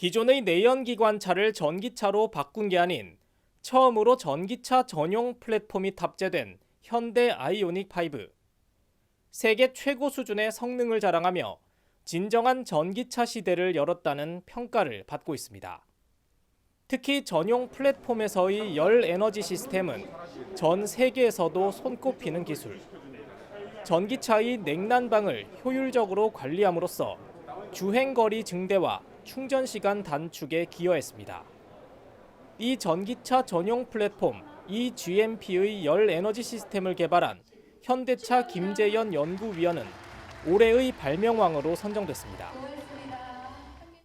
기존의 내연기관차를 전기차로 바꾼 게 아닌 처음으로 전기차 전용 플랫폼이 탑재된 현대 아이오닉 5. 세계 최고 수준의 성능을 자랑하며 진정한 전기차 시대를 열었다는 평가를 받고 있습니다. 특히 전용 플랫폼에서의 열 에너지 시스템은 전 세계에서도 손꼽히는 기술. 전기차의 냉난방을 효율적으로 관리함으로써 주행 거리 증대와 충전 시간 단축에 기여했습니다. 이 전기차 전용 플랫폼 eGMP의 열 에너지 시스템을 개발한 현대차 김재현 연구위원은 올해의 발명왕으로 선정됐습니다.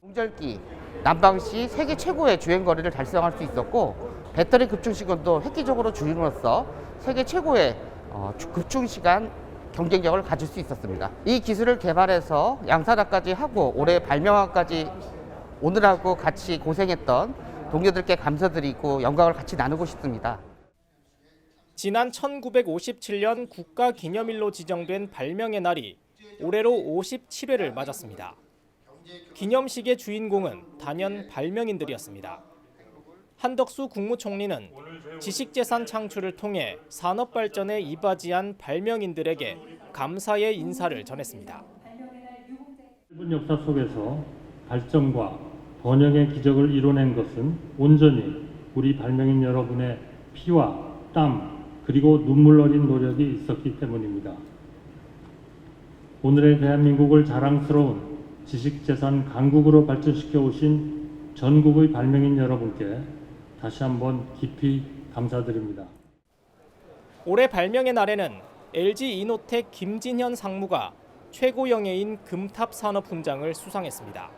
동절기 난방 시 세계 최고의 주행 거리를 달성할 수 있었고 배터리 급충 시간도 획기적으로 줄임으로써 세계 최고의 어, 주- 급충 시간 경쟁력을 가질 수 있었습니다. 이 기술을 개발해서 양산화까지 하고 올해 발명화까지 오늘하고 같이 고생했던 동료들께 감사드리고 영광을 같이 나누고 싶습니다. 지난 1957년 국가 기념일로 지정된 발명의 날이 올해로 57회를 맞았습니다. 기념식의 주인공은 단연 발명인들이었습니다. 한덕수 국무총리는 지식재산 창출을 통해 산업 발전에 이바지한 발명인들에게 감사의 인사를 전했습니다. 짧은 역사 속에서 발전과 번영의 기적을 이뤄낸 것은 온전히 우리 발명인 여러분의 피와 땀 그리고 눈물 어린 노력이 있었기 때문입니다. 오늘의 대한민국을 자랑스러운 지식재산 강국으로 발전시켜 오신 전국의 발명인 여러분께 다시 한번 깊이 감사드립니다. 올해 발명의 날에는 LG 이노텍 김진현 상무가 최고 영예인 금탑 산업 훈장을 수상했습니다.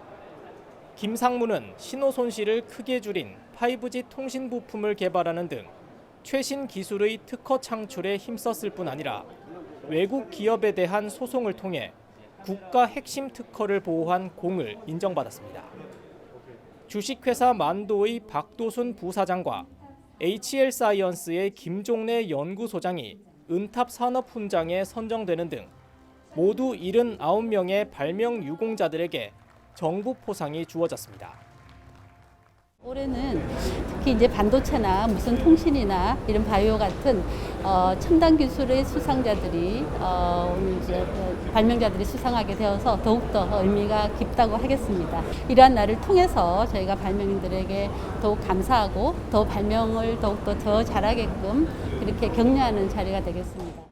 김 상무는 신호 손실을 크게 줄인 5G 통신 부품을 개발하는 등 최신 기술의 특허 창출에 힘썼을 뿐 아니라 외국 기업에 대한 소송을 통해 국가 핵심 특허를 보호한 공을 인정받았습니다. 주식회사 만도의 박도순 부사장과 HL 사이언스의 김종래 연구소장이 은탑 산업 훈장에 선정되는 등 모두 79명의 발명 유공자들에게 정부 포상이 주어졌습니다. 올해는 특히 이제 반도체나 무슨 통신이나 이런 바이오 같은 어, 첨단 기술의 수상자들이 어, 이제 어, 발명자들이 수상하게 되어서 더욱더 의미가 깊다고 하겠습니다. 이러한 날을 통해서 저희가 발명인들에게 더욱 감사하고 더 발명을 더욱더 더 잘하게끔 그렇게 격려하는 자리가 되겠습니다.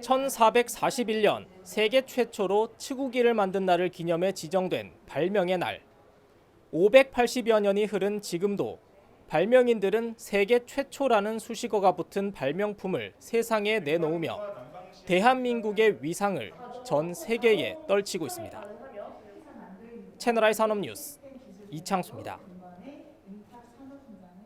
1441년 세계 최초로 치구기를 만든 날을 기념해 지정된 발명의 날. 580여 년이 흐른 지금도 발명인들은 세계 최초라는 수식어가 붙은 발명품을 세상에 내놓으며 대한민국의 위상을 전 세계에 떨치고 있습니다. 채널I 산업뉴스 이창수입니다.